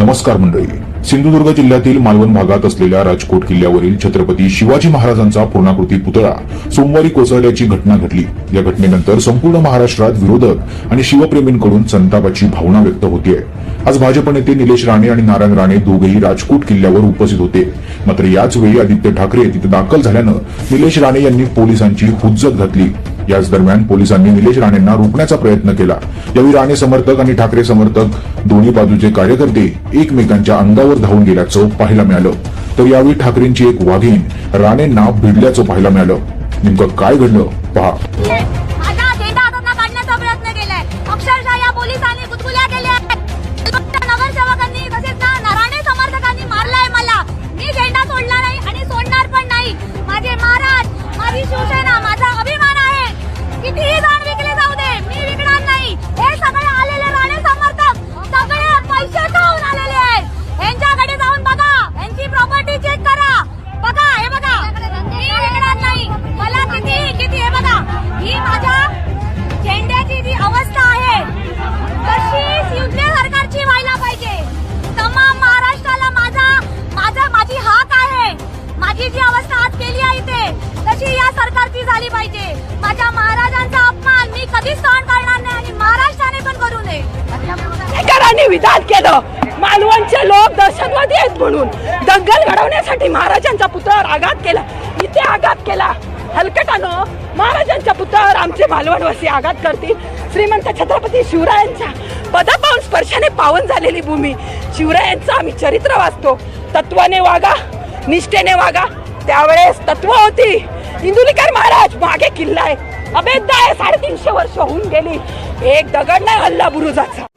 नमस्कार मंडळी. सिंधुदुर्ग जिल्ह्यातील मालवण भागात असलेल्या राजकोट किल्ल्यावरील छत्रपती शिवाजी महाराजांचा पूर्णाकृती पुतळा सोमवारी कोसळल्याची घटना घडली. या घटनेनंतर संपूर्ण महाराष्ट्रात विरोधक आणि शिवप्रेमींकडून संतापाची भावना व्यक्त होतीये. आज भाजप नेते निलेश राणे आणि नारायण राणे दोघेही राजकोट किल्ल्यावर उपस्थित होते. मात्र याच वेळी आदित्य ठाकरे तिथे दाखल झाल्यानं निलेश राणे यांनी पोलिसांची हुज्जत घातली. याच दरम्यान पोलिसांनी निलेश राणेंना रोखण्याचा प्रयत्न केला. यावेळी राणे समर्थक आणि ठाकरे समर्थक दोन्ही बाजूचे कार्यकर्ते एकमेकांच्या अंगावर धावून गेल्याचं पाहायला मिळालं. तर यावेळी ठाकरेंची एक वाघीण राणेंना भिडल्याचं पाहायला मिळालं. नेमकं काय घडलं? पहा. सरकारची झाली पाहिजे. माझ्या महाराजांचा अपमान मी कधीच सहन करणार नाही आणि महाराष्ट्राने पण करू नये. विधान केलं. मालवणचे लोक दहशतवादी आहेत म्हणून. दंगल घडवण्यासाठी महाराजांचा पुतळ्यावर आघात केला. इथे आघात केला. हलकटानं महाराजांच्या पुतळ्यावर आमचे मालवणवासी आघात करतील. श्रीमंत छत्रपती शिवरायांच्या पदापाऊन स्पर्शाने पावन झालेली भूमी. शिवरायांचं आम्ही चरित्र वाचतो. तत्वाने वागा निष्ठेने वागा. त्यावेळेस तत्व होती. इंदुलीकर महाराज मागे किल्ला आहे अभेद्य आहे साडेतीनशे वर्ष होऊन गेली. एक दगड नाही हल्ला बुरुजाचा.